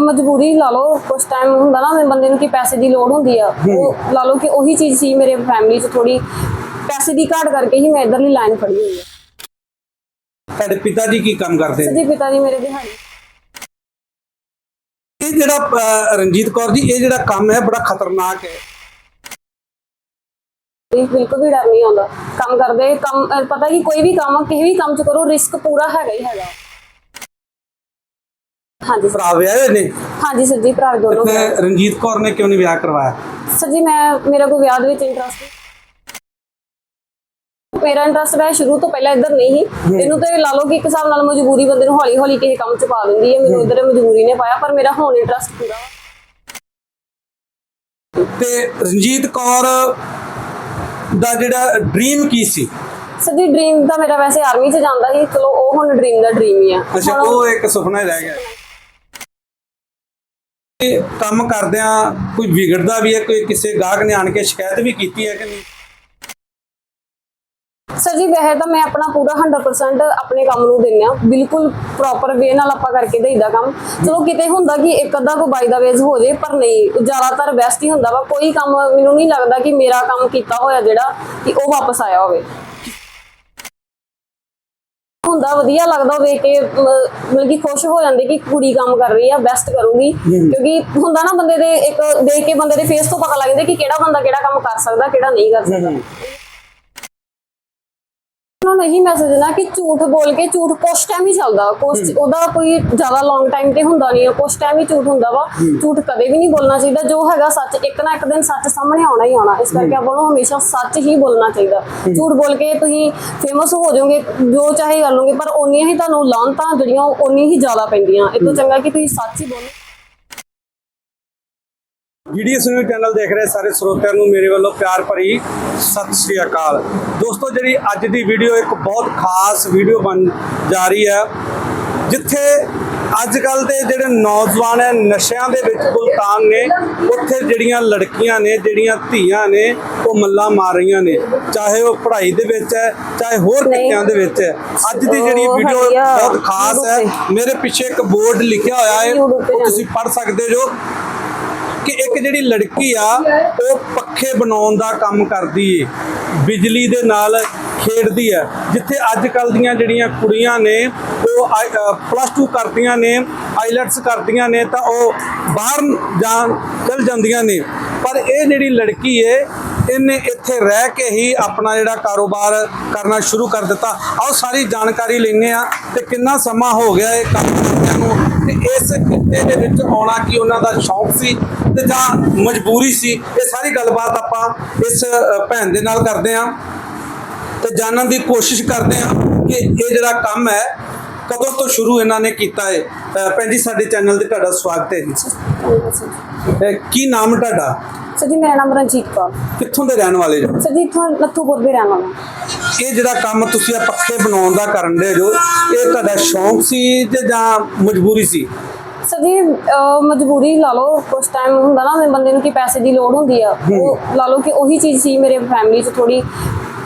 ਮਜਬੂਰੀ ਲਾ ਲਓ ਕੁਝ ਟਾਈਮ ਹੁੰਦਾ ਨਾ ਵੀ ਬੰਦੇ ਨੂੰ ਕਿ ਪੈਸੇ ਦੀ ਲੋੜ ਹੁੰਦੀ ਆ। ਉਹ ਲਾ ਲਓ ਕਿ ਉਹੀ ਚੀਜ਼ ਸੀ ਮੇਰੇ ਫੈਮਿਲੀ 'ਚ ਥੋੜੀ ਪੈਸੇ ਦੀ ਘਾਟ ਕਰਕੇ ਹੀ ਮੈਂ ਇਧਰਲੀ ਲਾਈਨ ਫੜੀ ਹੋਈ ਆ ਤੁਹਾਡੇ ਪਿਤਾ ਜੀ ਕੀ ਕੰਮ ਕਰਦੇ ਨੇ? ਸਜੀ ਪਿਤਾ ਜੀ ਮੇਰੇ ਦਿਹਾੜੀ। ਇਹ ਜਿਹੜਾ ਅਹ, ਰਣਜੀਤ ਕੌਰ ਜੀ ਇਹ ਜਿਹੜਾ ਕੰਮ ਹੈ ਬੜਾ ਖਤਰਨਾਕ ਹੈ। ਕੋਈ ਬਿਲਕੁਲ ਵੀ ਡਰ ਨਹੀਂ ਆਉਂਦਾ। ਕੰਮ ਕਰਦੇ ਕੰਮ ਅਹ ਪਤਾ ਕਿ ਕੋਈ ਵੀ ਕੰਮ ਕਿਸੇ ਵੀ ਕੰਮ 'ਚ ਕਰੋ ਰਿਸਕ ਪੂਰਾ ਹੈਗਾ ਹੀ ਹੈਗਾ। ਹਾਂਜੀ। ਭਰਾ ਵਿਆਹੇ ਨੇ? ਹਾਂਜੀ ਸਰ ਜੀ ਭਰਾ ਦੋਨੋਂ ਤੇ ਰਣਜੀਤ ਕੌਰ ਨੇ ਕਿਉਂ ਨਹੀਂ ਵਿਆਹ ਕਰਵਾਇਆ? ਸਰ ਜੀ ਮੈਂ ਮੇਰਾ ਕੋਈ ਵਿਆਹ ਦੇ ਵਿੱਚ ਇੰਟਰਸਟ ਮੇਰਾ ਇੰਟਰਸਟ ਹੈ ਸ਼ੁਰੂ ਤੋਂ ਪਹਿਲਾਂ ਇੱਧਰ ਨਹੀਂ ਸੀ। ਇਹਨੂੰ ਤੇ ਲਾ ਲਓ ਕਿ ਇੱਕ ਹਿਸਾਬ ਨਾਲ ਮਜਬੂਰੀ ਬੰਦੇ ਨੂੰ ਹੌਲੀ ਹੌਲੀ ਕਿਸੇ ਕੰਮ 'ਚ ਪਾ ਦਿੰਦੀ ਹੈ। ਮੈਨੂੰ ਇੱਧਰ ਮਜਬੂਰੀ ਨੇ ਪਾਇਆ ਪਰ ਮੇਰਾ ਹੁਣ ਇੰਟਰਸਟ ਪੂਰਾ। ਤੇ ਰਣਜੀਤ ਕੌਰ ਦਾ ਜਿਹੜਾ ਡ੍ਰੀਮ ਕੀ ਸੀ? ਸਰ ਜੀ ਡ੍ਰੀਮ ਤਾਂ ਮੇਰਾ ਵੈਸੇ ਆਰਮੀ 'ਚ ਜਾਂਦਾ ਸੀ। ਚਲੋ ਉਹ ਹੁਣ ਡ੍ਰੀਮ ਦਾ ਡ੍ਰੀਮ ਹੀ ਆ। ਅੱਛਾ ਉਹ ਇੱਕ ਸੁਪਨਾ ਹੀ ਰਹਿ ਗਿਆ। ਕੰਮ ਕਰਦਿਆਂ ਕੋਈ ਵਿਗੜਦਾ ਵੀ ਹੈ, ਕੋਈ ਕਿਸੇ ਗਾਹਕ ਨੇ ਆਣ ਕੇ ਸ਼ਿਕਾਇਤ ਵੀ ਕੀਤੀ ਹੈ ਕਿ ਨਹੀਂ? ਸਰ ਜੀ, ਵੈਸੇ ਤਾਂ ਮੈਂ ਆਪਣਾ ਪੂਰਾ 100% ਆਪਣੇ ਕੰਮ ਨੂੰ ਦਿੰਦੇ ਬਿਲਕੁਲ ਪ੍ਰੋਪਰ ਵੇ ਨਾਲ ਆਪਾਂ ਕਰਕੇ ਦੇਈਦਾ ਕੰਮ। ਚਲੋ, ਕਿਤੇ ਹੁੰਦਾ ਕਿ ਇੱਕ ਅੱਧਾ ਕੋ ਬਾਈ ਦਾ ਵੇਜ਼ ਹੋ ਜੇ, ਪਰ ਨਹੀਂ। ਜ਼ਿਆਦਾਤਰ ਬੈਸਟ ਹੀ ਹੁੰਦਾ ਵਾ। ਕੋਈ ਕੰਮ ਮੈਨੂੰ ਨਹੀਂ ਲੱਗਦਾ ਕਿ ਮੇਰਾ ਕੰਮ ਕੀਤਾ ਹੋਇਆ ਜਿਹੜਾ ਕਿ ਉਹ ਵਾਪਸ ਆਇਆ ਹੋਵੇ। ਹੁੰਦਾ ਵਧੀਆ ਲੱਗਦਾ ਵੇਖ ਕੇ ਮਤਲਬ ਕਿ ਖੁਸ਼ ਹੋ ਜਾਂਦੇ ਕਿ ਕੁੜੀ ਕੰਮ ਕਰ ਰਹੀ ਆ ਬੈਸਟ ਕਰੂਗੀ। ਕਿਉਂਕਿ ਹੁੰਦਾ ਨਾ ਬੰਦੇ ਦੇ ਇੱਕ ਦੇਖ ਕੇ ਬੰਦੇ ਦੇ ਫੇਸ ਤੋਂ ਪਤਾ ਲੱਗ ਜਾਂਦਾ ਕਿ ਕਿਹੜਾ ਬੰਦਾ ਕਿਹੜਾ ਕੰਮ ਕਰ ਸਕਦਾ ਕਿਹੜਾ ਨਹੀਂ ਕਰ ਸਕਦਾ। ਉਹਨਾਂ ਨੂੰ ਇਹੀ ਮੈਸੇਜ ਦੇਣਾ ਕਿ ਝੂਠ ਬੋਲ ਕੇ ਝੂਠ ਕੁਛ ਟਾਈਮ ਹੀ ਚੱਲਦਾ ਕੁਛ ਉਹਦਾ ਕੋਈ ਜ਼ਿਆਦਾ ਲੌਂਗ ਟਾਈਮ ਤੇ ਹੁੰਦਾ ਨਹੀਂ ਕੁਛ ਟਾਈਮ ਹੀ ਝੂਠ ਹੁੰਦਾ ਵਾ। ਝੂਠ ਕਦੇ ਵੀ ਨਹੀਂ ਬੋਲਣਾ ਚਾਹੀਦਾ। ਜੋ ਹੈਗਾ ਸੱਚ ਇੱਕ ਨਾ ਇੱਕ ਦਿਨ ਸੱਚ ਸਾਹਮਣੇ ਆਉਣਾ ਹੀ ਆਉਣਾ। ਇਸ ਕਰਕੇ ਆਪਾਂ ਨੂੰ ਹਮੇਸ਼ਾ ਸੱਚ ਹੀ ਬੋਲਣਾ ਚਾਹੀਦਾ। ਝੂਠ ਬੋਲ ਕੇ ਤੁਸੀਂ ਫੇਮਸ ਹੋ ਜਾਓਗੇ ਜੋ ਚਾਹੇ ਕਰ ਲਓਗੇ ਪਰ ਓਨੀਆਂ ਹੀ ਤੁਹਾਨੂੰ ਲਾਂਤਾਂ ਜਿਹੜੀਆਂ ਓਨੀਆਂ ਹੀ ਜ਼ਿਆਦਾ ਪੈਂਦੀਆਂ। ਇਹ ਤੋਂ ਚੰਗਾ ਕਿ ਤੁਸੀਂ ਸੱਚ ਹੀ ਬੋਲੋ। ਵੀਡੀਓ ਨਿਊਜ਼ ਚੈਨਲ ਦੇਖ ਰਹੇ ਸਾਰੇ ਸਰੋਤਿਆਂ ਨੂੰ ਮੇਰੇ ਵੱਲੋਂ ਪਿਆਰ ਭਰੀ ਸਤਿ ਸ੍ਰੀ ਅਕਾਲ। ਦੋਸਤੋ ਜਿਹੜੀ ਅੱਜ ਦੀ ਵੀਡੀਓ ਇੱਕ ਬਹੁਤ ਖਾਸ ਵੀਡੀਓ ਬਣ ਜਾ ਰਹੀ ਹੈ ਜਿੱਥੇ ਅੱਜ ਕੱਲ ਦੇ ਜਿਹੜੇ ਨੌਜਵਾਨ ਹੈ ਨਸ਼ਿਆਂ ਦੇ ਵਿੱਚ ਗੁਲਤਾਨ ਨੇ ਉੱਥੇ ਜਿਹੜੀਆਂ ਲੜਕੀਆਂ ਨੇ ਜਿਹੜੀਆਂ ਧੀਆਂ ਨੇ ਉਹ ਮੱਲਾ ਮਾਰ ਰਹੀਆਂ ਨੇ। ਚਾਹੇ ਉਹ ਪੜ੍ਹਾਈ ਦੇ ਵਿੱਚ ਹੈ ਚਾਹੇ ਹੋਰ। ਕਿੱਤਿਆਂ ਦੇ ਵਿੱਚ ਹੈ। ਅੱਜ ਦੀ ਜਿਹੜੀ ਵੀਡੀਓ ਬਹੁਤ ਖਾਸ ਹੈ। ਮੇਰੇ ਪਿੱਛੇ ਇੱਕ ਬੋਰਡ ਲਿਖਿਆ ਹੋਇਆ ਹੈ ਉਹ ਤੁਸੀਂ ਪੜ੍ਹ ਸਕਦੇ ਜੋ। ਇੱਕ ਜਿਹੜੀ ਲੜਕੀ ਆ, ਉਹ ਪੱਖੇ ਬਣਾਉਣ ਦਾ ਕੰਮ ਕਰਦੀ ਏ। ਬਿਜਲੀ ਦੇ ਨਾਲ ਖੇਡਦੀ ਹੈ। ਜਿੱਥੇ ਅੱਜ ਕੱਲ ਦੀਆਂ ਜਿਹੜੀਆਂ ਕੁੜੀਆਂ ਨੇ, ਉਹ ਪਲੱਸ 2 ਕਰਦੀਆਂ ਨੇ ਆਈਲੈਟਸ ਕਰਦੀਆਂ ਨੇ, ਤਾਂ ਉਹ ਬਾਹਰ ਜਾਣ ਚਲ ਜਾਂਦੀਆਂ ਨੇ। ਪਰ ਇਹ ਜਿਹੜੀ ਲੜਕੀ ਏ ਇਹਨੇ ਇੱਥੇ ਰਹਿ ਕੇ ਹੀ ਆਪਣਾ ਜਿਹੜਾ ਕਾਰੋਬਾਰ ਕਰਨਾ ਸ਼ੁਰੂ ਕਰ ਦਿੱਤਾ। ਆਓ ਸਾਰੀ ਜਾਣਕਾਰੀ ਲੈਣੇ ਆ ਤੇ ਕਿੰਨਾ ਸਮਾਂ ਹੋ ਗਿਆ ਇਹ ਕੰਮ ਕਰਦਿਆਂ ਨੂੰ ਤੇ ਇਸ ਕਿੱਤੇ ਦੇ ਵਿੱਚ ਆਉਣਾ ਕੀ ਉਹਨਾਂ ਦਾ ਸ਼ੌਂਕ ਸੀ ਤੇ ਜਾਂ ਮਜਬੂਰੀ ਸੀ, ਇਹ ਸਾਰੀ ਗੱਲਬਾਤ ਆਪਾਂ ਇਸ ਭੈਣ ਦੇ ਨਾਲ ਕਰਦੇ ਆ ਤੇ ਜਾਣਨ ਦੀ ਕੋਸ਼ਿਸ਼ ਕਰਦੇ ਆ ਕਿ ਇਹ ਜਿਹੜਾ ਕੰਮ ਹੈ ਕਦੋਂ ਤੋਂ ਸ਼ੁਰੂ ਇਹਨਾਂ ਨੇ ਕੀਤਾ ਹੈ ਅ, ਭੈਣ ਜੀ ਸਾਡੇ ਚੈਨਲ ਤੇ ਤੁਹਾਡਾ ਸਵਾਗਤ ਹੈ ਜੀ। ਕੀ ਨਾਮ ਤੁਹਾਡਾ? ਸਰ ਜੀ ਮੇਰਾ ਨਾਮ ਰਣਜੀਤ ਕੌਰ। ਕਿੱਥੋਂ ਦੇ ਰਹਿਣ ਵਾਲੇ ਜੋ ਸਰ ਜੀ ਇੱਥੋਂ ਦੇ ਰਹਿਣ ਵਾਲਾ ਇਹ ਜਿਹੜਾ ਕੰਮ ਤੁਸੀਂ ਆ ਪੱਖੇ ਬਣਾਉਣ ਦਾ ਕਰਨ ਦੇ ਜੋ ਇਹ ਤੁਹਾਡਾ ਸ਼ੌਂਕ ਸੀ ਤੇ ਜਾਂ ਮਜਬੂਰੀ ਸੀ? ਸਰ ਜੀ ਅਹ ਮਜਬੂਰੀ ਲਾ ਲਓ ਕੁਝ ਟਾਈਮ ਹੁੰਦਾ ਨਾ ਬੰਦੇ ਨੂੰ ਕਿ ਪੈਸੇ ਦੀ ਲੋੜ ਹੁੰਦੀ ਆ। ਉਹ ਲਾ ਲਓ ਕਿ ਉਹੀ ਚੀਜ਼ ਸੀ ਮੇਰੇ ਫੈਮਿਲੀ 'ਚ ਥੋੜੀ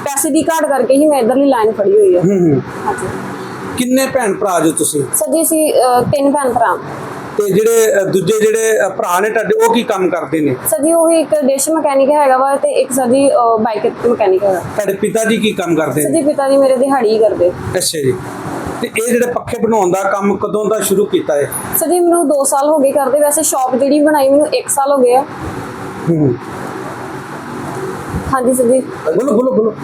ਪੈਸੇ ਦੀ ਘਾਟ ਕਰਕੇ ਹੀ ਮੈਂ ਇਧਰਲੀ ਲਾਈਨ ਫੜੀ ਹੋਈ ਆ। ਹੂੰ ਹੂੰ। ਹਾਂਜੀ। ਕਿੰਨੇ ਭੈਣ ਭਰਾ ਜੋ ਤੁਸੀਂ? ਸਰ ਜੀ ਅਸੀਂ ਅਹ ਤਿੰਨ ਭੈਣ ਭਰਾ। ਤੇ ਜਿਹੜੇ ਅ, ਦੂਜੇ ਜਿਹੜੇ ਅ, ਭਰਾ ਨੇ ਤੁਹਾਡੇ ਉਹ ਕੀ ਕੰਮ ਕਰਦੇ ਨੇ? ਸਰ ਜੀ ਉਹ ਇੱਕ ਡਿਸ਼ ਮਕੈਨਿਕ ਹੈਗਾ ਵਾ ਤੇ ਇੱਕ ਸਰ ਜੀ ਬਾਈਕ ਮਕੈਨਿਕ ਹੈਗਾ। ਤੁਹਾਡੇ ਪਿਤਾ ਜੀ ਕੀ ਕੰਮ ਕਰਦੇ ਸਰ ਨੇ? ਜੀ ਪਿਤਾ ਜੀ ਮੇਰੇ ਦਿਹਾੜੀ ਹੀ ਕਰਦੇ। ਅੱਛਾ ਜੀ। ਤੇ ਇਹ ਜਿਹੜੇ ਪੱਖੇ ਬਣਾਉਣ ਦਾ ਕੰਮ ਕਦੋਂ ਦਾ ਸ਼ੁਰੂ ਕੀਤਾ ਹੈ ਸਰ ਜੀ ਮੈਨੂੰ 2 ਸਾਲ ਹੋ ਗਏ ਕਰਦੇ। ਵੈਸੇ ਸ਼ਾਪ ਜਿਹੜੀ ਬਣਾਈ ਮੈਨੂੰ 1 ਸਾਲ ਹੋ ਗਏ ਆ। ਹੂੰ। ਹਾਂਜੀ ਸਰ ਜੀ। ਬੋਲੋ ਬੋਲੋ ਬੋਲੋ।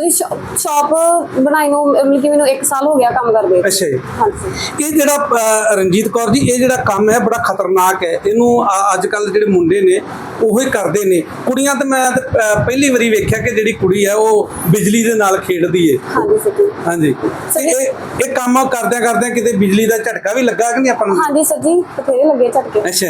ਜੀ ਸ਼ਾਪ ਬਣਾਈ ਨੂੰ ਮਤਲਬ ਕਿ ਮੈਨੂੰ 1 ਸਾਲ ਹੋ ਗਿਆ ਕੰਮ ਕਰਦੇ ਅੱਛਾ ਜੀ। ਹਾਂਜੀ। ਇਹ ਜਿਹੜਾ ਅ, ਰਣਜੀਤ ਕੌਰ ਜੀ ਇਹ ਜਿਹੜਾ ਕੰਮ ਹੈ ਬੜਾ ਖਤਰਨਾਕ ਹੈ। ਇਹਨੂੰ ਅੱਜ ਕੱਲ ਜਿਹੜੇ ਮੁੰਡੇ ਨੇ ਉਹੀ ਕਰਦੇ ਨੇ। ਕੁੜੀਆਂ ਤੇ ਮੈਂ ਤੇ, ਅ, ਪਹਿਲੀ ਵਾਰੀ ਵੇਖਿਆ ਕਿ ਜਿਹੜੀ ਕੁੜੀ ਹੈ ਉਹ ਬਿਜਲੀ ਦੇ ਨਾਲ ਖੇਡਦੀ ਹੈ ਹਾਂਜੀ ਸਰ ਜੀ। ਹਾਂਜੀ। ਤੇ ਇਹ ਇਹ ਕੰਮ ਕਰਦਿਆਂ ਕਰਦਿਆਂ ਕਿਤੇ ਬਿਜਲੀ ਦਾ ਝਟਕਾ ਵੀ ਲੱਗਾ ਕਿ ਨਹੀਂ ਆਪਾਂ ਨੂੰ? ਹਾਂਜੀ ਸਰ ਜੀ ਬਥੇਰੇ ਲੱਗੇ ਝਟਕੇ। ਅੱਛਾ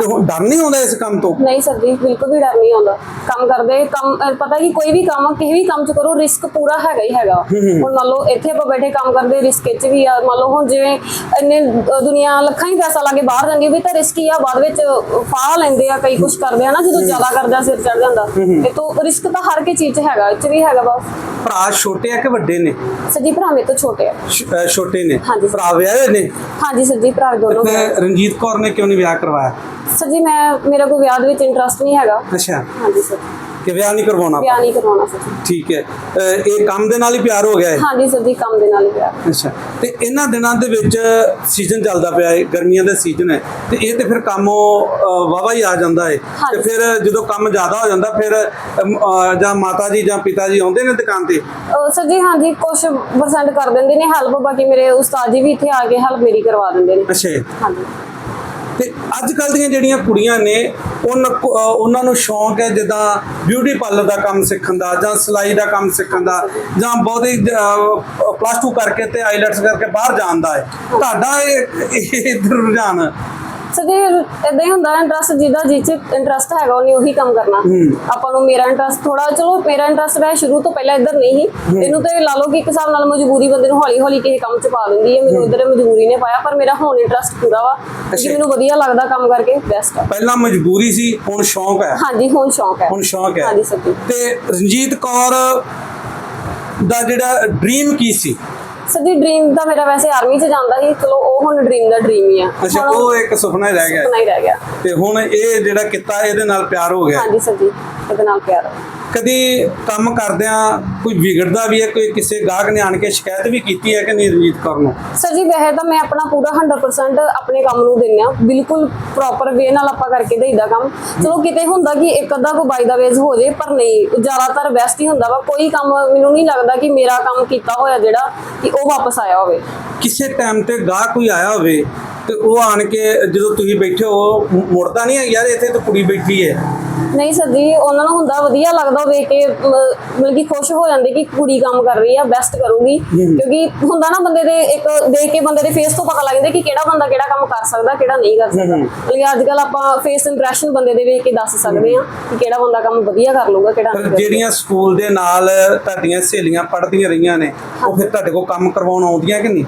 ਤੇ ਹੁਣ ਡਰ ਨਹੀਂ ਆਉਂਦਾ ਇਸ ਕੰਮ ਤੋਂ? ਨਹੀਂ ਸਰ ਜੀ ਬਿਲਕੁਲ ਵੀ ਡਰ ਨਹੀਂ ਆਉਂਦਾ। ਕੰਮ ਕਰਦੇ ਕੰਮ ਅਹ ਪਤਾ ਕਿ ਕੋਈ ਵੀ ਕੰਮ ਕਿਸੇ ਵੀ ਕੰਮ ਚ ਕਰੋ ਰਿਸਕ ਪੂਰਾ ਹੈਗਾ ਹੀ ਹੈਗਾ। ਹੁਣ ਮੰਨ ਲਓ ਇੱਥੇ ਆਪਾਂ ਬੈਠੇ ਕੰਮ ਕਰਦੇ ਰਿਸਕ ਵਿੱਚ ਵੀ ਆ ਮੰਨ ਲਓ ਹੁਣ ਜਿਵੇਂ ਇੰਨੇ ਦੁਨੀਆ ਲੱਖਾਂ ਹੀ ਪੈਸਾ ਲਾ ਕੇ ਬਾਹਰ ਜਾਂਦੀ ਵੀ ਤਾਂ ਰਿਸਕ ਹੀ ਆ ਬਾਅਦ ਵਿੱਚ ਫਾਹ ਲੈਂਦੇ ਆ ਕਈ ਕੁਝ ਕਰਦੇ ਆ ਨਾ ਜਦੋਂ ਜ਼ਿਆਦਾ ਕਰਦਾ ਸਿਰ ਚੜ ਜਾਂਦਾ। ਇਹ ਤੋਂ ਰਿਸਕ ਤਾਂ ਹਰ ਕੀ ਚੀਜ਼ 'ਚ ਹੈਗਾ ਇਹ 'ਚ ਵੀ ਹੈਗਾ ਬਸ। ਭਰਾ ਛੋਟੇ ਆ ਕਿ ਵੱਡੇ ਨੇ? ਸੱਜੀ ਭਰਾ ਮੇਰੇ ਤੋਂ ਛੋਟੇ ਆ। ਛੋਟੇ ਨੇ? ਹਾਂਜੀ। ਭਰਾ ਵਿਆਹੇ ਨੇ? ਹਾਂਜੀ ਸੱਜੀ ਭਰਾ ਦੋਨੋਂ। ਤੇ ਰਣਜੀਤ ਕੌਰ ਨੇ ਕਿਉਂ ਨਹੀਂ ਵਿਆਹ ਕਰਵਾਇਆ? ਸੱਜੀ ਮੈਂ ਮੇਰਾ ਕੋਈ ਵਿਆਹ ਦੇ ਵਿੱਚ ਇੰਟਰਸਟ ਨਹੀਂ ਹੈਗਾ। ਅੱਛਾ। ਹਾਂਜੀ ਸਰ ਕਿ ਵਿਆਹ ਨਹੀਂ ਕਰਵਾਉਣਾ ਵਿਆਹ ਨਹੀਂ ਕਰਵਾਉਣਾ ਸਰ। ਠੀਕ ਹੈ। ਅਹ ਇਹ ਕੰਮ ਦੇ ਨਾਲ ਹੀ ਪਿਆਰ ਹੋ ਗਿਆ ਹੈ ਹਾਂਜੀ ਸਰ ਜੀ ਕੰਮ ਦੇ ਨਾਲ ਹੀ ਵਿਆਹ ਅੱਛਾ। ਤੇ ਇਹਨਾਂ ਦਿਨਾਂ ਦੇ ਵਿੱਚ ਸੀਜ਼ਨ ਚੱਲਦਾ ਪਿਆ ਹੈ ਗਰਮੀਆਂ ਦਾ ਸੀਜ਼ਨ ਹੈ ਤੇ ਇਹ ਤੇ ਫਿਰ ਕੰਮ ਵਾਵਾ ਹੀ ਆ ਜਾਂਦਾ ਹੈ ਤੇ। ਫਿਰ ਜਦੋਂ ਕੰਮ ਜ਼ਿਆਦਾ ਹੋ ਜਾਂਦਾ ਫਿਰ ਅਮ, ਅਹ, ਜਾਂ ਮਾਤਾ ਜੀ ਜਾਂ ਪਿਤਾ ਜੀ ਆਉਂਦੇ ਨੇ ਦੁਕਾਨ ਤੇ? ਅਹ ਸਰ ਜੀ ਹਾਂਜੀ ਕੁਝ ਪਰਸੈਂਟ ਕਰ ਦਿੰਦੇ ਨੇ ਹੈਲਪ। ਬਾਕੀ ਮੇਰੇ ਉਸਤਾਦ ਜੀ ਵੀ ਇੱਥੇ ਆ ਕੇ ਹੈਲਪ ਮੇਰੀ ਕਰਵਾ ਦਿੰਦੇ ਨੇ। ਅੱਛਾ ਜੀ। ਹਾਂਜੀ। ਤੇ ਅੱਜ ਕੱਲ ਦੀਆਂ ਜਿਹੜੀਆਂ ਕੁੜੀਆਂ ਨੇ, ਉਹਨਾਂ ਨੂੰ ਸ਼ੌਂਕ ਹੈ ਜਿੱਦਾਂ ਬਿਊਟੀ ਪਾਰਲਰ ਦਾ ਕੰਮ ਸਿੱਖਣ ਦਾ ਜਾਂ ਸਿਲਾਈ ਦਾ ਕੰਮ ਸਿੱਖਣ ਦਾ ਜਾਂ ਬਹੁਤੇ ਪਲੱਸ 2 ਕਰਕੇ ਤੇ ਆਈਲੈਟਸ ਕਰਕੇ ਬਾਹਰ ਜਾਣ ਦਾ ਹੈ। ਤੁਹਾਡਾ ਇਹ ਇਹ ਰੁਝਾਨ ਜੀ ਇਦਾਂ ਹੀ ਹੁੰਦਾ ਇੰਟਰਸਟ ਜਿਹਦਾ ਜਿਹ ਚ ਇੰਟਰਸਟ ਹੈਗਾ ਉਹਨੇ ਉਹੀ ਕੰਮ ਕਰਨਾ। ਆਪਾਂ ਨੂੰ ਮੇਰਾ ਇੰਟਰਸਟ ਥੋੜਾ ਚਲੋ ਮੇਰਾ ਇੰਟਰਸਟ ਹੈ ਸ਼ੁਰੂ ਤੋਂ ਪਹਿਲਾਂ ਇੱਧਰ ਨਹੀਂ ਸੀ। ਇਹਨੂੰ ਤੇ ਲਾ ਲਓ ਕਿ ਇੱਕ ਹਿਸਾਬ ਨਾਲ ਮਜਬੂਰੀ ਬੰਦੇ ਨੂੰ ਹੌਲੀ ਹੌਲੀ ਕਿਸੇ ਕੰਮ ਚ ਪਾ ਦਿੰਦੀ ਹੈ। ਮੈਨੂੰ ਇੱਧਰ ਮਜਬੂਰੀ ਨੇ ਪਾਇਆ ਪਰ ਮੇਰਾ ਹੁਣ ਇੰਟਰਸਟ ਪੂਰਾ ਵਾ। ਕਿ ਮੈਨੂੰ ਵਧੀਆ ਲੱਗਦਾ ਕੰਮ ਕਰਕੇ ਬੈਸਟ ਆ। ਪਹਿਲਾਂ ਮਜਬੂਰੀ ਸੀ ਹੁਣ ਸ਼ੌਂਕ ਹੈ। ਹਾਂਜੀ ਹੁਣ ਸ਼ੌਂਕ ਹੈ। ਹੁਣ ਸ਼ੌਂਕ ਹੈ। ਹਾਂਜੀ ਜੀ। ਤੇ ਰਣਜੀਤ ਕੌਰ ਦਾ ਜਿਹੜਾ ਡ੍ਰੀਮ ਕੀ ਸੀ? ਸਰ ਡ੍ਰੀਮ ਤਾਂ ਮੇਰਾ ਵੈਸੇ ਆਰਮੀ 'ਚ ਜਾਂਦਾ ਸੀ ਚਲੋ ਉਹ ਹੁਣ ਡ੍ਰੀਮ ਦਾ ਡ੍ਰੀਮ ਹੀ ਆ। ਅੱਛਾ ਹੁਣ ਉਹ ਇੱਕ ਸੁਪਨਾ ਹੀ ਰਹਿ ਗਿਆ। ਸੁਪਨਾ ਹੀ ਰਹਿ ਗਿਆ। ਤੇ ਹੁਣ ਇਹ ਜਿਹੜਾ ਕੀਤਾ ਇਹਦੇ ਨਾਲ ਪਿਆਰ ਹੋ ਗਿਆ? ਹਾਂਜੀ ਸਰ ਜੀ ਇਹਦੇ ਨਾਲ ਪਿਆਰ ਆ। ਕਦੀ ਕੰਮ ਕਰਦਿਆਂ ਕੋਈ ਵਿਗੜਦਾ ਵੀ ਹੈ ਕੋਈ ਕਿਸੇ ਗਾਹਕ ਨੇ ਆਣ ਕੇ ਸ਼ਿਕਾਇਤ ਵੀ ਕੀਤੀ ਹੈ ਕਿ ਨਹੀਂ ਰਣਜੀਤ ਕੌਰ ਨੂੰ? ਸਰ ਜੀ ਵੈਸੇ ਤਾਂ ਮੈਂ ਆਪਣਾ ਪੂਰਾ 100% ਆਪਣੇ ਕੰਮ ਨੂੰ ਆ ਬਿਲਕੁਲ ਪ੍ਰੋਪਰ ਵੇ ਨਾਲ ਆਪਾਂ ਕਰਕੇ ਦੇਈਦਾ ਕੰਮ। ਚਲੋ ਕਿਤੇ ਹੁੰਦਾ ਕਿ ਇੱਕ ਅੱਧਾ ਕੋ ਬਾਈ ਦਾ ਵੇਜ਼ ਹੋ ਜੇ ਪਰ ਨਹੀਂ ਜ਼ਿਆਦਾਤਰ ਬੈਸਟ ਹੀ ਹੁੰਦਾ ਵਾ। ਕੋਈ ਕੰਮ ਮੈਨੂੰ ਨਹੀਂ ਲੱਗਦਾ ਕਿ ਮੇਰਾ ਕੰਮ ਕੀਤਾ ਹੋਇਆ ਜਿਹੜਾ ਕਿ ਉਹ ਵਾਪਸ ਆਇਆ ਹੋਵੇ। ਕਿਸੇ ਟਾਈਮ ਤੇ ਗਾਹਕ ਕੋਈ ਆਇਆ ਹੋਵੇ ਤੇ ਉਹ ਆਣ ਕੇ ਜਦੋਂ ਤੁਸੀਂ ਬੈਠੇ ਹੋ ਮੁੜਦਾ ਨਹੀਂ ਹੈ ਯਾਰ ਇੱਥੇ ਤਾਂ ਕੁੜੀ ਬੈਠੀ ਹੈ। ਨਹੀਂ ਜੀ ਉਹਨਾਂ ਨੂੰ ਹੁੰਦਾ ਵਧੀਆ ਲੱਗਦਾ ਵੇਖ ਕੇ ਮਤਲਬ ਕਿ ਖੁਸ਼ ਹੋ ਜਾਂਦੇ ਕਿ ਕੁੜੀ ਕੰਮ ਕਰ ਰਹੀ ਆ ਬੈਸਟ ਕਰੂਗੀ। ਕਿਉਂਕਿ ਹੁੰਦਾ ਨਾ ਬੰਦੇ ਦੇ ਇੱਕ ਦੇਖ ਕੇ ਬੰਦੇ ਦੇ ਫੇਸ ਤੋਂ ਪਤਾ ਲੱਗ ਜਾਂਦਾ ਕਿ ਕਿਹੜਾ ਬੰਦਾ ਕਿਹੜਾ ਕੰਮ ਕਰ ਸਕਦਾ ਕਿਹੜਾ ਨਹੀਂ ਕਰ ਸਕਦਾ। ਕਿ ਅੱਜ ਕੱਲ ਆਪਾਂ ਫੇਸ ਇੰਪ੍ਰੈਸ਼ਨ ਬੰਦੇ ਦੇ ਵੇਖ ਕੇ ਦੱਸ ਸਕਦੇ ਆ ਕਿ ਕਿਹੜਾ ਬੰਦਾ ਕੰਮ ਵਧੀਆ ਕਰ ਲੂਗਾ ਕਿਹੜਾ ਨਹੀਂ ਜਿਹੜੀਆਂ ਸਕੂਲ ਦੇ ਨਾਲ ਤੁਹਾਡੀਆਂ ਸਹੇਲੀਆਂ ਪੜ੍ਹਦੀਆਂ ਰਹੀਆਂ ਨੇ ਉਹ ਫਿਰ ਤੁਹਾਡੇ ਕੋਲ ਕੰਮ ਕਰਵਾਉਣ ਆਉਂਦੀਆਂ ਕਿ ਨਹੀਂ?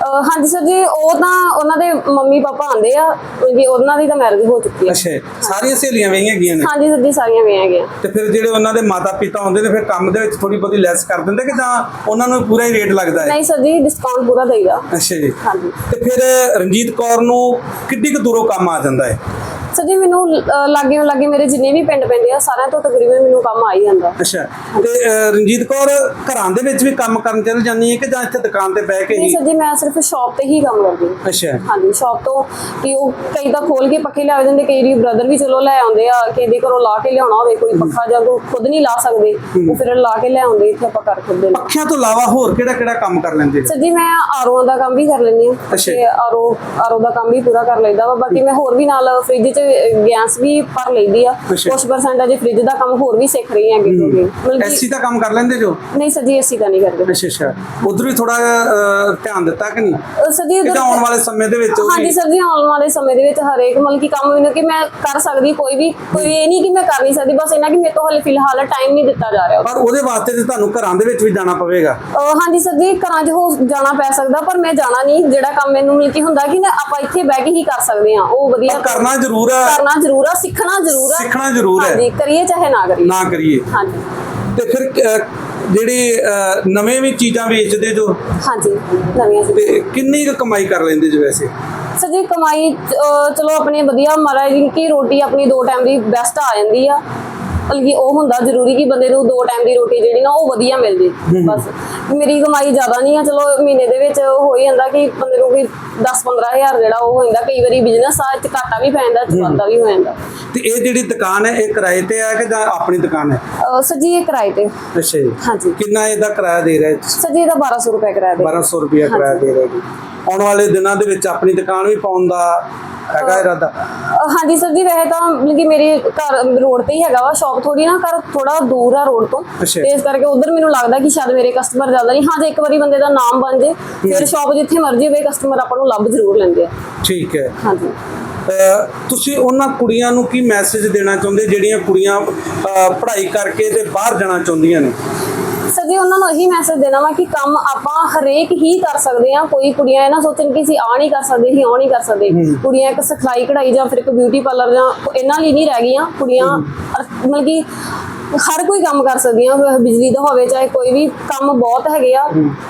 ਹਾਂਜੀ ਸਰ ਜੀ ਉਹ ਤਾਂ ਉਹਨਾਂ ਦੇ ਮੰਮੀ ਪਾਪਾ ਆਂਦੇ ਆ ਕਿ ਉਹਨਾਂ ਦੀ ਤਾਂ ਮੈਰਿਜ ਹੋ ਚੁੱਕੀ ਆ। ਅੱਛਾ ਸਾਰੀਆਂ ਸਹੇਲੀਆਂ ਵਹੀਆਂ ਗਈਆਂ ਨੇ? ਹਾਂਜੀ ਸਰ ਜੀ ਸਾਰੀਆਂ ਵੇ ਹੈਗੀਆਂ। ਤੇ ਫਿਰ ਜਿਹੜੇ ਉਹਨਾਂ ਦੇ ਮਾਤਾ ਪਿਤਾ ਹੁੰਦੇ ਨੇ ਫਿਰ ਕੰਮ ਦੇ ਵਿੱਚ ਥੋੜੀ ਬਹੁਤੀ ਲੈਸ ਕਰ ਦਿੰਦੇ ਕਿ ਜਾਂ ਉਹਨਾਂ ਨੂੰ ਪੂਰਾ ਹੀ ਰੇਟ ਲੱਗਦਾ ਹੈ? ਨਹੀਂ ਸਰ ਜੀ ਡਿਸਕਾਊਂਟ ਪੂਰਾ ਦੇਈਦਾ। ਅੱਛਾ ਜੀ। ਹਾਂਜੀ। ਤੇ ਫਿਰ ਰਣਜੀਤ ਕੌਰ ਨੂੰ ਕਿੱਡੀ ਕੁ ਦੂਰੋਂ ਕੰਮ ਆ ਜਾਂਦਾ ਹੈ? ਜੀ ਮੈਨੂੰ ਲਾਗੇ ਲਾਗੇ ਮੇਰੇ ਜਿੰਨੇ ਵੀ ਪਿੰਡ ਪੈਂਦੇ ਆ ਸਾਰਿਆਂ ਤੋਂ ਤਕਰੀਬਨ ਮੈਨੂੰ ਕੰਮ ਆ ਹੀ ਜਾਂਦਾ। ਅੱਛਾ ਤੇ ਰਣਜੀਤ ਕੌਰ ਘਰਾਂ ਦੇ ਵਿੱਚ ਵੀ ਕੰਮ ਕਰਨ ਚੱਲ ਜਾਂਦੀ ਹੈ ਕਿ ਜਾਂ ਇੱਥੇ ਦੁਕਾਨ ਤੇ ਬਹਿ ਕੇ ਨਹੀਂ ਸਰ ਜੀ ਮੈਂ ਸਿਰਫ ਸ਼ਾਪ ਤੇ ਹੀ ਕੰਮ ਕਰਦੀ ਹਾਂ। ਅੱਛਾ। ਹਾਂਜੀ ਸ਼ਾਪ ਤੋਂ ਕਿ ਉਹ ਕਈ ਤਾਂ ਖੋਲ ਕੇ ਪੱਖੇ ਲਿਆ ਦਿੰਦੇ ਕਈ ਵਾਰੀ ਬ੍ਰਦਰ ਵੀ ਚਲੋ ਲੈ ਆਉਂਦੇ ਆ ਕਿ ਇਹਦੇ ਘਰੋਂ ਲਾ ਕੇ ਲਿਆਉਣਾ ਹੋਵੇ ਕੋਈ ਪੱਖਾ ਜਾਂ ਕੋਈ ਖੁਦ ਨਹੀਂ ਲਾ ਸਕਦੇ ਉਹ ਫਿਰ ਲਾ ਕੇ ਲੈ ਆਉਂਦੇ ਇੱਥੇ ਆਪਾਂ ਕਰ ਖੁਦ ਦੇ ਪੱਖਿਆਂ ਤੋਂ ਇਲਾਵਾ ਹੋਰ ਕਿਹੜਾ ਕਿਹੜਾ ਕੰਮ ਕਰ ਲੈਂਦੇ ਸਰ ਜੀ ਮੈਂ ਆਰਓ ਦਾ ਕੰਮ ਵੀ ਕਰ ਲੈਂਦੀ ਹਾਂ। ਤੇ ਆਰਓ ਆਰਓ ਦਾ ਕੰਮ ਵੀ ਪੂਰਾ ਕਰ ਲੈਂਦਾ ਵਾ ਬਾਕੀ ਮੈਂ ਹੋਰ ਵੀ ਨਾਲ ਫ੍ਰਿਜ 'ਚ ਗੈਸ ਵੀ ਭਰ ਲੈਂਦੀ ਆ। ਕੁਝ ਪਰਸੈਂਟ ਅਜੇ ਫ੍ਰਿਜ ਦਾ ਕੰਮ ਹੋਰ ਵੀ ਸਿੱਖ ਰਹੀ ਹਾਂ ਅੱਗੇ ਤੋਂ ਅੱਗੇ ਮਤਲਬ ਐਸੀ ਦਾ ਕੰਮ ਕਰ ਲੈਂਦੇ ਜੋ? ਨਹੀਂ ਸਰ ਜੀ ਅਸੀਂ ਤਾਂ ਨਹੀਂ ਕਰਦੇ। ਅੱਛਾ ਅੱਛਾ। ਉਧਰ ਵੀ ਥੋੜਾ ਧਿਆਨ ਦਿੱਤਾ ਕਿ ਨਹੀਂ? ਸਰ ਜੀ ਆਉਣ ਵਾਲੇ ਸਮੇਂ ਦੇ ਵਿੱਚ ਹਾਂਜੀ ਸਰ ਜੀ ਆਉਣ ਵਾਲੇ ਸਮੇਂ ਦੇ ਵਿੱਚ ਹਰੇਕ ਮਤਲਬ ਕਿ ਕੰਮ ਮੈਨੂੰ ਕਿ ਮੈਂ ਕਰ ਸਕਦੀ ਕੋਈ ਵੀ। ਕੋਈ ਇਹ ਨਹੀਂ ਕਿ ਮੈਂ ਕਰ ਨਹੀਂ ਸਕਦੀ ਬਸ ਇਹਨਾਂ ਕਿ ਮੇਰੇ ਤੋਂ ਹਲੇ ਫਿਲਹਾਲ ਟਾਈਮ ਨਹੀਂ ਦਿੱਤਾ ਜਾ ਰਿਹਾ। ਪਰ ਉਹਦੇ ਵਾਸਤੇ ਤੇ ਤੁਹਾਨੂੰ ਘਰਾਂ ਦੇ ਵਿੱਚ ਵੀ ਜਾਣਾ ਪਵੇਗਾ। ਹਾਂਜੀ ਸਰ ਜੀ ਘਰਾਂ 'ਚ ਹੋ ਜਾਣਾ ਪੈ ਸਕਦਾ ਪਰ ਮੈਂ ਜਾਣਾ ਨਹੀਂ। ਜਿਹੜਾ ਕੰਮ ਮੈਨੂੰ ਮਿਲ ਕੇ ਹੁੰਦਾ ਕਿ ਨਾ ਆਪਾਂ ਇੱਥੇ ਬਹਿ ਕੇ ਹੀ ਕਰ ਸਕਦੇ ਹਾਂ। ਉਹ ਵਧੀਆ ਕਰਨਾ ਜ਼ਰੂਰ ਹੈ ਕਰਨਾ ਜ਼ਰੂਰ ਆ ਸਿੱਖਣਾ ਜ਼ਰੂਰ ਆ। ਸਿੱਖਣਾ ਜ਼ਰੂਰ ਹੈ। ਹਾਂਜੀ ਕਰੀਏ ਚਾਹੇ ਨਾ ਕਰੀਏ। ਨਾ ਕਰੀਏ। ਹਾਂਜੀ। ਤੇ ਫਿਰ ਜਿਹੜੀ ਨਵੇਂ ਵੀ ਚੀਜ਼ਾਂ ਵੇਚਦੇ ਜੋ? ਹਾਂਜੀ ਨਵੀਆਂ। ਤੇ ਕਿੰਨੀ ਕੁ ਕਮਾਈ ਕਰ ਲੈਂਦੇ ਜੋ ਵੈਸੇ? ਸਰ ਜੀ ਕਮਾਈ ਚਲੋ ਆਪਣੇ ਵਧੀਆ ਮਹਾਰਾਜ ਜੀ ਕੀ ਰੋਟੀ ਆਪਣੀ ਦੋ ਟਾਈਮ ਦੀ ਬੈਸਟ ਆ ਜਾਂਦੀ ਆ। ਬਲਕਿ ਉਹ ਹੁੰਦਾ ਜ਼ਰੂਰੀ ਕਿ ਬੰਦੇ ਨੂੰ ਦੋ ਟਾਈਮ ਦੀ ਰੋਟੀ ਜਿਹੜੀ ਨਾ ਉਹ ਵਧੀਆ ਮਿਲ ਜੇ ਬਸ ਮੇਰੀ ਕਮਾਈ ਜ਼ਿਆਦਾ ਨਹੀਂ ਆ ਚਲੋ ਮਹੀਨੇ ਦੇ ਵਿੱਚ ਹੋ ਹੀ ਜਾਂਦਾ ਕਿ ਬੰਦੇ ਨੂੰ ਕੋਈ 10-15000 ਜਿਹੜਾ ਉਹ ਹੋ ਜਾਂਦਾ ਕਈ ਵਾਰੀ ਬਿਜ਼ਨਸ ਆ ਚ ਘਾਟਾ ਵੀ ਪੈ ਜਾਂਦਾ ਵਾਧਾ ਵੀ ਹੋ ਜਾਂਦਾ। ਤੇ ਇਹ ਜਿਹੜੀ ਦੁਕਾਨ ਹੈ ਇਹ ਕਿਰਾਏ ਤੇ ਹੈ ਕਿ ਜਾਂ ਆਪਣੀ ਦੁਕਾਨ ਹੈ? ਸਰ ਜੀ ਇਹ ਕਿਰਾਏ ਤੇ। ਅੱਛਾ ਜੀ। ਹਾਂਜੀ। ਕਿੰਨਾ ਇਹਦਾ ਕਿਰਾਇਆ ਦੇ ਰਹੇ ਸਰ ਜੀ ਇਹਦਾ 1200 ਰੁਪਏ ਕਿਰਾਇਆ ਦੇ 1200 ਰੁਪਇਆ ਕਿਰਾਇਆ ਦੇ ਰਹੇ ਜੀ। ਆਉਣ ਵਾਲੇ ਦਿਨਾਂ ਦੇ ਵਿੱਚ ਆਪਣੀ ਦੁਕਾਨ ਵੀ ਪਾਉਣ ਦਾ ਹੈਗਾ ਇਰਾਦਾ? ਹਾਂਜੀ ਸਰ ਜੀ ਵੈਸੇ ਤਾਂ ਮਤਲਬ ਕਿ ਮੇਰੇ ਘਰ ਰੋਡ ਤੇ ਹੀ ਹੈਗਾ ਵਾ ਸ਼ਾਪ ਥੋੜੀ ਨਾ ਘਰ ਥੋੜਾ ਦੂਰ ਆ ਰੋਡ ਤੋਂ। ਅੱਛਾ। ਤੇ ਇਸ ਕਰਕੇ ਉਧਰ ਮੈਨੂੰ ਲੱਗਦਾ ਕਿ ਸ਼ਾਇਦ ਮੇਰੇ ਕਸਟਮਰ ਜ਼ਿਆਦਾ ਨਹੀਂ। ਹਾਂ ਜੇ ਇੱਕ ਵਾਰੀ ਬੰਦੇ ਦਾ ਨਾਮ ਬਣ ਜੇ ਫਿਰ ਸ਼ਾਪ ਜਿੱਥੇ ਮਰਜ਼ੀ ਹੋਵੇ ਕਸਟਮਰ ਆਪਾਂ ਨੂੰ ਲੱਭ ਜ਼ਰੂਰ ਲੈਂਦੇ ਆ। ਠੀਕ ਹੈ। ਹਾਂਜੀ। ਅਹ ਤੁਸੀਂ ਉਹਨਾਂ ਕੁੜੀਆਂ ਨੂੰ ਕੀ ਮੈਸੇਜ ਦੇਣਾ ਚਾਹੁੰਦੇ ਜਿਹੜੀਆਂ ਕੁੜੀਆਂ ਅਹ ਪੜ੍ਹਾਈ ਕਰਕੇ ਤੇ ਬਾਹਰ ਜਾਣਾ ਚਾਹੁੰਦੀਆਂ ਨੇ? ਜੀ ਉਹਨਾਂ ਨੂੰ ਇਹੀ ਮੈਸੇਜ ਦੇਣਾ ਵਾ ਕਿ ਕੰਮ ਆਪਾਂ ਹਰੇਕ ਹੀ ਕਰ ਸਕਦੇ ਆ ਕੋਈ ਕੁੜੀਆਂ ਇਹ ਨਾ ਸੋਚਣ ਕਿ ਅਸੀਂ ਆ ਨਹੀਂ ਕਰ ਸਕਦੇ ਅਸੀਂ ਉਹ ਨਹੀਂ ਕਰ ਸਕਦੇ। ਕੁੜੀਆਂ ਇੱਕ ਸਿਖਲਾਈ ਕਢਾਈ ਜਾਂ ਫਿਰ ਇੱਕ ਬਿਊਟੀ ਪਾਰਲਰ ਜਾਂ ਇਹਨਾਂ ਲਈ ਨਹੀਂ ਰਹਿ ਗਈਆਂ। ਕੁੜੀਆਂ ਮਤਲਬ ਕਿ ਹਰ ਕੋਈ ਕੰਮ ਕਰ ਸਕਦੀਆਂ ਬਿਜਲੀ ਦਾ ਹੋਵੇ ਚਾਹੇ ਕੋਈ ਵੀ ਕੰਮ ਬਹੁਤ ਹੈਗੇ ਆ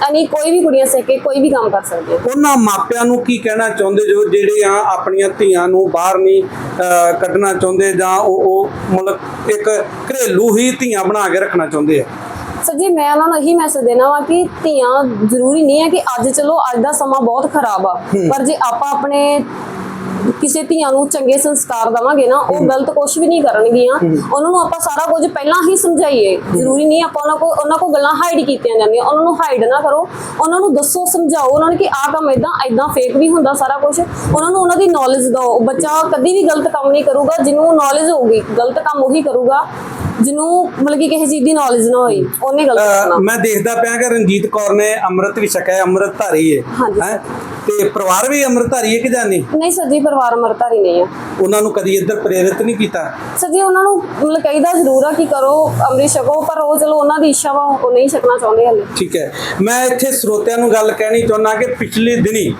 ਅਨੀ ਕੋਈ ਵੀ ਕੁੜੀਆਂ ਸਿੱਖ ਕੇ ਕੋਈ ਵੀ ਕੰਮ ਕਰ ਸਕਦੀਆਂ। ਉਹਨਾਂ ਮਾਪਿਆਂ ਨੂੰ ਕੀ ਕਹਿਣਾ ਚਾਹੁੰਦੇ ਜੋ ਜਿਹੜੇ ਆ ਆਪਣੀਆਂ ਧੀਆਂ ਨੂੰ ਬਾਹਰ ਨਹੀਂ ਕੱਢਣਾ ਚਾਹੁੰਦੇ ਜਾਂ ਉਹ ਉਹ ਮਤਲਬ ਇੱਕ ਘਰੇਲੂ ਹੀ ਧੀਆਂ ਬਣਾ ਕੇ ਰੱਖਣਾ ਚਾਹੁੰਦੇ ਆ? ਸਰ ਜੀ ਮੈਂ ਉਹਨਾਂ ਨੂੰ ਇਹੀ ਮੈਸੇਜ ਦੇਣਾ ਵਾ ਕਿ ਧੀਆਂ ਜ਼ਰੂਰੀ ਨਹੀਂ ਹੈ ਕਿ ਅੱਜ ਚਲੋ ਅੱਜ ਦਾ ਸਮਾਂ ਬਹੁਤ ਖਰਾਬ ਆ। ਪਰ ਜੇ ਆਪਾਂ ਆਪਣੇ ਕਿਸੇ ਧੀਆਂ ਨੂੰ ਚੰਗੇ ਸੰਸਕਾਰ ਦਵਾਂਗੇ ਨਾ ਉਹ ਗਲਤ ਕੁਝ ਵੀ ਨਹੀਂ ਕਰਨਗੀਆਂ। ਉਹਨਾਂ ਨੂੰ ਆਪਾਂ ਸਾਰਾ ਕੁਝ ਪਹਿਲਾਂ ਹੀ ਸਮਝਾਈਏ। ਜ਼ਰੂਰੀ ਨਹੀਂ ਆਪਾਂ ਉਹਨਾਂ ਕੋ ਉਹਨਾਂ ਕੋ ਗੱਲਾਂ ਹਾਈਡ ਕੀਤੀਆਂ ਜਾਂਦੀਆਂ। ਉਹਨਾਂ ਨੂੰ ਹਾਈਡ ਨਾ ਕਰੋ। ਉਹਨਾਂ ਨੂੰ ਦੱਸੋ ਸਮਝਾਓ। ਉਹਨਾਂ ਨੂੰ ਕਿ ਆਹ ਕੰਮ ਇਦਾਂ ਇਦਾਂ ਫੇਕ ਵੀ ਹੁੰਦਾ ਸਾਰਾ ਕੁਝ ਉਹਨਾਂ ਨੂੰ ਉਹਨਾਂ ਦੀ ਨੌਲੇਜ ਦਿਓ। ਬੱਚਾ ਕਦੀ ਵੀ ਗਲਤ ਕੰਮ ਨਹੀਂ ਕਰੂਗਾ। ਜਿਹਨੂੰ ਨੌਲੇਜ ਹੋਊਗੀ ਗਲਤ ਕੰਮ ਉਹੀ ਕਰੂਗਾ। ਜਿਹਨੂੰ ਮਤਲਬ ਕਿ ਕਿਸੇ ਚੀਜ਼ ਦੀ ਨੌਲੇਜ ਨਾ ਹੋਈ ਉਹਨੇ ਗਲਤ ਕਰਨਾ। ਮੈਂ ਦੇਖਦਾ ਪਿਆ ਕਿ ਰਣਜੀਤ ਕੌਰ ਨੇ ਅੰਮ੍ਰਿਤ ਵੀ ਛਕਿਆ। ਅੰਮ੍ਰਿਤ ਧਾਰੀ ਹੈ। ਹੈਂ? ਤੇ ਪਰਿਵਾਰ ਵੀ ਅੰਮ੍ਰਿਤ ਧਾਰੀ ਹੈ ਕਿ ਜਾਂ ਨਹੀਂ? ਨਹੀਂ ਸਰ ਜੀ ਪਰਿਵਾਰ ਅਮਰਤਾਰੀ ਨਹੀਂ ਆ। ਉਹਨਾਂ ਨੂੰ ਕਦੀ ਇੱਧਰ ਪ੍ਰੇਰਿਤ ਨਹੀਂ ਕੀਤਾ? ਸਰ ਜੀ ਉਹਨਾਂ ਨੂੰ ਮਤਲਬ ਕਹੀਦਾ ਜ਼ਰੂਰ ਆ ਕਿ ਕਰੋ ਅੰਮ੍ਰਿਤ ਛਕੋ ਪਰ ਉਹ ਚਲੋ ਉਹਨਾਂ ਦੀ ਇੱਛਾ ਵਾ ਉਹ ਨਹੀਂ ਛਕਣਾ ਚਾਹੁੰਦੇ ਹਲੇ। ਠੀਕ ਹੈ। ਮੈਂ ਇੱਥੇ ਸਰੋਤਿਆਂ ਨੂੰ ਗੱਲ ਕਹਿਣੀ ਚਾਹੁੰਦਾ ਕਿ ਪਿਛਲੇ ਦਿਨੀ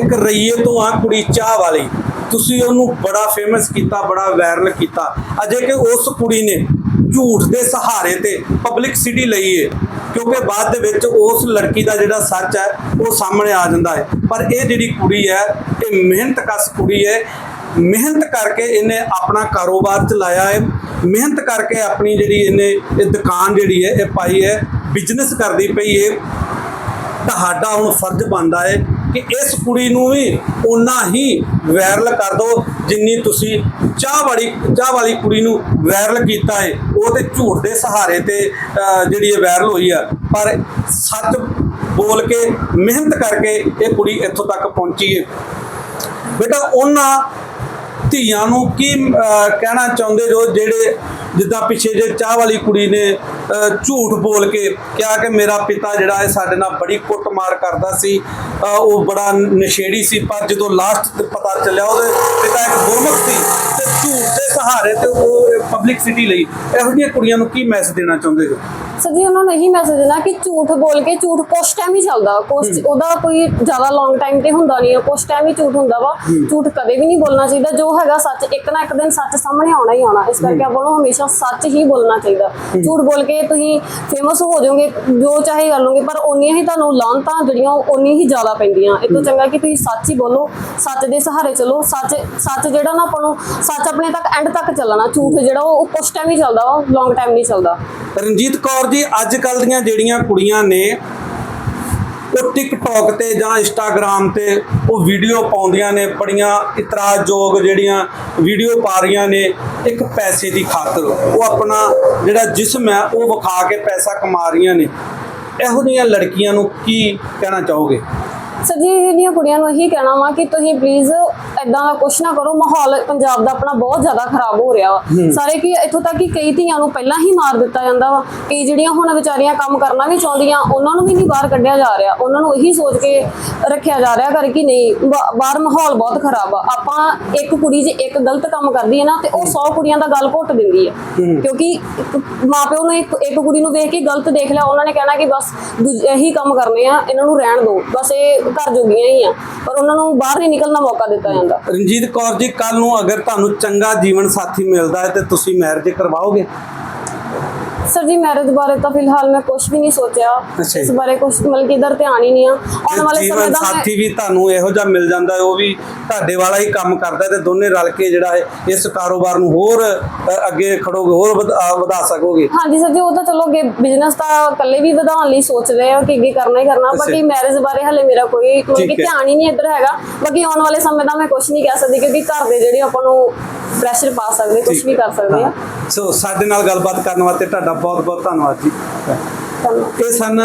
ਇੱਕ ਰਈਏ ਤੋਂ ਆ ਕੁੜੀ ਚਾਹ ਵਾਲੀ ਤੁਸੀਂ ਉਹਨੂੰ ਬੜਾ ਫੇਮਸ ਕੀਤਾ ਬੜਾ ਵਾਇਰਲ ਕੀਤਾ। ਅਜੇ ਕਿ ਉਸ ਕੁੜੀ ਨੇ ਝੂਠ ਦੇ ਸਹਾਰੇ ਤੇ ਪਬਲਿਕ ਸਿਟੀ ਲਈ ਹੈ ਕਿਉਂਕਿ ਬਾਅਦ ਦੇ ਵਿੱਚ ਉਸ ਲੜਕੀ ਦਾ ਜਿਹੜਾ ਸੱਚ ਹੈ, ਉਹ ਸਾਹਮਣੇ ਆ ਜਾਂਦਾ ਹੈ ਪਰ ਇਹ ਜਿਹੜੀ ਕੁੜੀ ਹੈ, ਇਹ ਮਿਹਨਤ ਕਸ ਕੁੜੀ ਹੈ ਮਿਹਨਤ ਕਰਕੇ ਇਹਨੇ ਆਪਣਾ ਕਾਰੋਬਾਰ ਚਲਾਇਆ ਹੈ ਮਿਹਨਤ ਕਰਕੇ ਆਪਣੀ ਜਿਹੜੀ ਇਹਨੇ ਇਹ ਦੁਕਾਨ ਜਿਹੜੀ ਹੈ ਇਹ ਪਾਈ ਹੈ ਬਿਜ਼ਨਸ ਕਰਦੀ ਪਈ ਹੈ ਤੁਹਾਡਾ ਹੁਣ ਫਰਜ਼ ਬਣਦਾ ਹੈ ਕਿ ਇਸ ਕੁੜੀ ਨੂੰ ਵੀ ਉਨਾ ਹੀ ਵਾਇਰਲ ਕਰ ਦਿਓ ਜਿੰਨੀ ਤੁਸੀਂ ਚਾਹ ਵਾਲੀ ਚਾਹ ਵਾਲੀ ਕੁੜੀ ਨੂੰ ਵਾਇਰਲ ਕੀਤਾ ਹੈ ਉਹ ਤੇ ਝੂਠ ਦੇ ਸਹਾਰੇ ਤੇ ਅਹ, ਜਿਹੜੀ ਇਹ ਵਾਇਰਲ ਹੋਈ ਆ। ਪਰ ਸੱਚ ਬੋਲ ਕੇ ਮਿਹਨਤ ਕਰਕੇ ਇਹ ਕੁੜੀ ਇੱਥੋਂ ਤੱਕ ਪਹੁੰਚੀ ਹੈ ਬੇਟਾ ਉਹਨਾਂ ਧੀਆਂ ਨੂੰ ਕੀ ਕਹਿਣਾ ਚਾਹੁੰਦੇ ਜੋ ਜਿਹੜੇ ਜਿੱਦਾਂ ਪਿੱਛੇ ਜੇ ਚਾਹ ਵਾਲੀ ਕੁੜੀ ਨੇ ਝੂਠ ਬੋਲ ਕੇ ਕਿਹਾ ਕਿ ਮੇਰਾ ਪਿਤਾ ਜਿਹੜਾ ਹੈ ਸਾਡੇ ਨਾਲ ਬੜੀ ਕੁੱਟਮਾਰ ਕਰਦਾ ਸੀ ਉਹ ਬੜਾ ਨਸ਼ੇੜੀ ਸੀ, ਪਰ ਜਦੋਂ ਲਾਸਟ ਪਤਾ ਚੱਲਿਆ ਉਹਦੇ ਪਿਤਾ ਇੱਕ ਗੁਰਮੁਖ ਸੀ ਤੇ ਝੂਠ ਦੇ ਸਹਾਰੇ ਤੇ ਉਹ ਪਬਲਿਕ ਸਿਟੀ ਲਈ ਇਹੋ ਜਿਹੀਆਂ ਕੁੜੀਆਂ ਨੂੰ ਕੀ ਮੈਸੇਜ ਦੇਣਾ ਚਾਹੁੰਦੇ ਹੋ? ਸਰ ਜੀ ਉਹਨਾਂ ਨੂੰ ਇਹੀ ਮੈਸੇਜ ਦੇਣਾ ਕਿ ਝੂਠ ਬੋਲ ਕੇ ਝੂਠ ਕੁਛ ਟਾਈਮ ਹੀ ਚੱਲਦਾ ਕੁਛ ਉਹਦਾ ਕੋਈ ਜ਼ਿਆਦਾ ਲੌਂਗ ਟਾਈਮ ਤੇ ਹੁੰਦਾ ਨਹੀਂ ਕੁਛ ਟਾਈਮ ਹੀ ਝੂਠ ਹੁੰਦਾ ਵਾ। ਝੂਠ ਕਦੇ ਵੀ ਨਹੀਂ ਬੋਲਣਾ ਚਾਹੀਦਾ। ਜੋ ਹੈਗਾ ਸੱਚ ਇੱਕ ਨਾ ਇੱਕ ਦਿਨ ਸੱਚ ਸਾਹਮਣੇ ਆਉਣਾ ਹੀ ਆਉਣਾ। ਇਸ ਕਰਕੇ ਆਪਾਂ ਨੂੰ ਹਮੇਸ਼ਾ ਸੱਚ ਹੀ ਬੋਲਣਾ ਚਾਹੀਦਾ। ਝੂਠ ਬੋਲ ਕੇ ਤੁਸੀਂ ਫੇਮਸ ਹੋ ਜਾਓਗੇ ਜੋ ਚਾਹੇ ਕਰ ਲਓਗੇ ਪਰ ਓਨੀਆਂ ਹੀ ਤੁਹਾਨੂੰ ਲਾਂਤਾਂ ਜਿਹੜੀਆਂ ਓਨੀਆਂ ਹੀ ਜ਼ਿਆਦਾ ਪੈਂਦੀਆਂ। ਇਹ ਤੋਂ ਚੰਗਾ ਕਿ ਤੁਸੀਂ ਸੱਚ ਹੀ ਬੋਲੋ ਸੱਚ ਦੇ ਸਹਾਰੇ ਚਲੋ। ਸੱਚ ਸੱਚ ਜਿਹੜਾ ਨਾ ਆਪਾਂ ਨੂੰ ਸੱਚ ਆਪਣੇ ਤੱਕ ਐਂਡ ਤੱਕ ਚੱਲਣਾ। ਝੂਠ ਜਿਹੜਾ ਉਹ ਕੁਛ ਟਾਈਮ ਹੀ ਚੱਲਦਾ ਵਾ ਲੌਂਗ ਟਾਈਮ ਨਹੀਂ ਚੱਲਦਾ। ਰਣਜੀਤ ਕੌਰ ਜੀ ਅੱਜ ਕੱਲ ਦੀਆਂ ਜਿਹੜੀਆਂ ਕੁੜੀਆਂ ਨੇ, ਉਹ ਟਿਕਟੌਕ ਤੇ ਜਾਂ ਇੰਸਟਾਗ੍ਰam ਤੇ ਉਹ ਵੀਡੀਓ ਪਾਉਂਦੀਆਂ ਨੇ, ਬੜੀਆਂ ਇਤਰਾਜ਼ਯੋਗ ਜਿਹੜੀਆਂ ਵੀਡੀਓ ਪਾ ਰਹੀਆਂ ਨੇ, ਇੱਕ ਪੈਸੇ ਦੀ ਖਾਤਰ। ਉਹ ਆਪਣਾ ਜਿਹੜਾ ਜਿਸਮ ਹੈ, ਉਹ ਵਿਖਾ ਕੇ ਪੈਸਾ ਕਮਾ ਰਹੀਆਂ ਨੇ। ਇਹੋ ਜਿਹੀਆਂ ਲੜਕੀਆਂ ਨੂੰ ਕੀ ਕਹਿਣਾ ਚਾਹੋਗੇ? ਸਰ ਜੀ ਜਿਹੜੀਆਂ ਕੁੜੀਆਂ ਨੂੰ ਇਹੀ ਕਹਿਣਾ ਵਾ ਕਿ ਤੁਸੀਂ ਪਲੀਜ਼ ਐਦਾਂ ਦਾ ਕੁਛ ਨਾ ਕਰੋ ਮਾਹੌਲ ਪੰਜਾਬ ਦਾ ਆਪਣਾ ਬਹੁਤ ਜ਼ਿਆਦਾ ਖਰਾਬ ਹੋ ਰਿਹਾ ਵਾ। ਸਾਰੇ ਕੀ ਇੱਥੋਂ ਤੱਕ ਕਿ ਕਈ ਧੀਆਂ ਨੂੰ ਪਹਿਲਾਂ ਹੀ ਮਾਰ ਦਿੱਤਾ ਜਾਂਦਾ ਵਾ। ਕਈ ਜਿਹੜੀਆਂ ਹੁਣ ਵਿਚਾਰੀਆਂ ਕੰਮ ਕਰਨਾ ਵੀ ਚਾਹੁੰਦੀਆਂ ਉਹਨਾਂ ਨੂੰ ਵੀ ਨਹੀਂ ਬਾਹਰ ਕੱਢਿਆ ਜਾ ਰਿਹਾ। ਉਹਨਾਂ ਨੂੰ ਇਹੀ ਸੋਚ ਕੇ ਰੱਖਿਆ ਜਾ ਰਿਹਾ ਕਰ ਕਿ ਨਹੀਂ ਬਾਹਰ ਮਾਹੌਲ ਬਹੁਤ ਖਰਾਬ ਆ। ਆਪਾਂ ਇੱਕ ਕੁੜੀ ਜੇ ਇੱਕ ਗਲਤ ਕੰਮ ਕਰਦੀ ਹੈ ਨਾ ਤੇ ਉਹ 100 ਕੁੜੀਆਂ ਦਾ ਗੱਲ ਘੁੱਟ ਦਿੰਦੀ ਹੈ। ਕਿਉਂਕਿ ਮਾਪਿਓ ਨੇ ਇੱਕ ਇੱਕ ਕੁੜੀ ਨੂੰ ਵੇਖ ਕੇ ਗਲਤ ਦੇਖ ਲਿਆ ਉਹਨਾਂ ਨੇ ਕਹਿਣਾ ਕਿ ਬਸ ਇਹੀ ਕੰਮ ਕਰਨੇ ਆ ਇਹਨਾਂ ਨੂੰ ਰਹਿਣ ਦਿਓ। ਬਸ ਇਹ ਘਰ ਜੋਗੀਆਂ ਹੀ ਆ, ਪਰ ਉਹਨਾਂ ਨੂੰ ਬਾਹਰ ਨਹੀਂ ਨਿਕਲਣ ਦਾ ਮੌਕਾ ਦਿੱਤਾ ਜਾਂਦਾ। ਰਣਜੀਤ ਕੌਰ ਜੀ ਕੱਲ ਨੂੰ ਅਗਰ ਤੁਹਾਨੂੰ ਚੰਗਾ ਜੀਵਨ ਸਾਥੀ ਮਿਲਦਾ ਹੈ ਤੇ ਤੁਸੀਂ ਮੈਰਿਜ ਕਰਵਾਓਗੇ? ਸਰ ਜੀ ਮੈਰਿਜ ਬਾਰੇ ਤਾਂ ਫਿਲਹਾਲ ਮੈਂ ਕੁਝ ਵੀ ਨਹੀਂ ਸੋਚਿਆ। ਅੱਛਾ ਇਸ। ਬਾਰੇ ਕੁਝ ਮਤਲਬ ਕਿ ਇਧਰ ਧਿਆਨ ਹੀ ਨਹੀਂ ਆ। ਆਉਣ ਵਾਲੇ ਸਮੇਂ ਜੀਵਨ ਦਾ ਮੈਂ- ਸਾਥੀ ਵੀ ਤੁਹਾਨੂੰ ਇਹੋ ਜਿਹਾ ਮਿਲ ਜਾਂਦਾ ਹੈ, ਉਹ ਵੀ ਤੁਹਾਡੇ ਵਾਲਾ ਹੀ ਕੰਮ ਕਰਦਾ ਹੈ ਤੇ ਦੋਨੇ ਰਲ ਕੇ ਜਿਹੜਾ ਹੈ ਇਸ ਕਾਰੋਬਾਰ ਨੂੰ ਹੋਰ ਅ, ਅੱਗੇ ਖੜੋਗੇ ਹੋਰ ਵਧਾ ਵਧਾ ਸਕੋਗੇ। ਹਾਂਜੀ ਸਰ ਜੀ ਉਹ ਤਾਂ ਚਲੋ ਅੱਗੇ ਬਿਜ਼ਨਸ ਤਾਂ ਇਕੱਲੇ ਵੀ ਵਧਾਉਣ ਲਈ ਸੋਚ ਰਹੇ ਆ ਕਿ ਅੱਗੇ ਕਰਨਾ ਹੀ ਕਰਨਾ ਅੱਛਾ। ਬਾਕੀ ਮੈਰਿਜ ਬਾਰੇ ਹਲੇ ਮੇਰਾ ਕੋਈ ਮਤਲਬ ਕਿ ਠੀਕ ਹੈ। ਧਿਆਨ ਹੀ ਨਹੀਂ ਇੱਧਰ ਹੈਗਾ। ਬਾਕੀ ਆਉਣ ਵਾਲੇ ਸਮੇਂ ਦਾ ਮੈਂ ਕੁਝ ਨਹੀਂ ਕਹਿ ਸਕਦੀ ਕਿਉਂਕਿ ਘਰ ਦੇ ਜਿਹੜੇ ਆਪਾਂ ਨੂੰ ਪ੍ਰੈਸ਼ਰ ਪਾ ਸਕਦੇ ਕੁਝ ਵੀ ਕਰ ਸਕਦੇ ਆ। ਸੋ ਸਾਡੇ ਨਾਲ ਗੱਲਬਾਤ ਕਰਨ ਵਾਸਤੇ ਤੁਹਾਡਾ ਬਹੁਤ ਬਹੁਤ ਧੰਨਵਾਦ ਜੀ। ਇਹ ਸਨ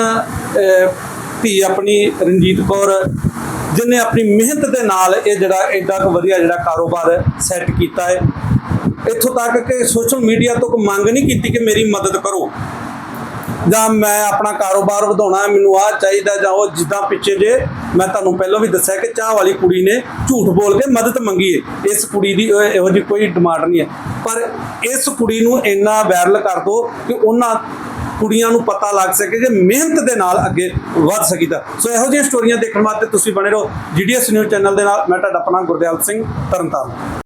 ਧੀ ਆਪਣੀ ਰਣਜੀਤ ਕੌਰ ਜਿਨੇ ਆਪਣੀ ਮਿਹਨਤ ਦੇ ਨਾਲ ਇਹ ਜਿਹੜਾ ਐਡਾ ਕੁ ਵਧੀਆ ਜਿਹੜਾ ਕਾਰੋਬਾਰ ਸੈੱਟ ਕੀਤਾ ਹੈ। ਇੱਥੋਂ ਤੱਕ ਕਿ ਸੋਸ਼ਲ ਮੀਡੀਆ ਤੋਂ ਕੋਈ ਮੰਗ ਨਹੀਂ ਕੀਤੀ ਕਿ ਮੇਰੀ ਮਦਦ ਕਰੋ। ਜਾਂ ਮੈਂ ਆਪਣਾ ਕਾਰੋਬਾਰ ਵਧਾਉਣਾ ਮੈਨੂੰ ਆਹ ਚਾਹੀਦਾ ਜਾਂ ਉਹ ਜਿੱਦਾਂ ਪਿੱਛੇ ਜੇ ਮੈਂ ਤੁਹਾਨੂੰ ਪਹਿਲਾਂ ਵੀ ਦੱਸਿਆ ਕਿ ਚਾਹ ਵਾਲੀ ਕੁੜੀ ਨੇ ਝੂਠ ਬੋਲ ਕੇ ਮਦਦ ਮੰਗੀ ਹੈ। ਇਸ ਕੁੜੀ ਦੀ ਇਹ- ਇਹੋ ਜਿਹੀ ਕੋਈ ਡਿਮਾਂਡ ਨਹੀਂ ਹੈ। ਪਰ ਇਸ ਕੁੜੀ ਨੂੰ ਇੰਨਾ ਵਾਇਰਲ ਕਰ ਦਿਓ ਕਿ ਉਹਨਾਂ ਕੁੜੀਆਂ ਨੂੰ ਪਤਾ ਲੱਗ ਸਕੇ ਕਿ ਮਿਹਨਤ ਦੇ ਨਾਲ ਅੱਗੇ ਵੱਧ ਸਕੀਦਾ ਸੋ ਇਹੋ ਜਿਹੀਆਂ ਸਟੋਰੀਆਂ ਦੇਖਣ ਵਾਸਤੇ ਤੁਸੀਂ ਬਣੇ ਰਹੋ ਜੀਡੀਐਸ ਨਿਊਜ਼ ਚੈਨਲ ਦੇ ਨਾਲ। ਮੈਂ ਤੁਹਾਡਾ ਆਪਣਾ ਗੁਰਦਿਆਲ ਸਿੰਘ ਤਰਨਤਾਰਨ।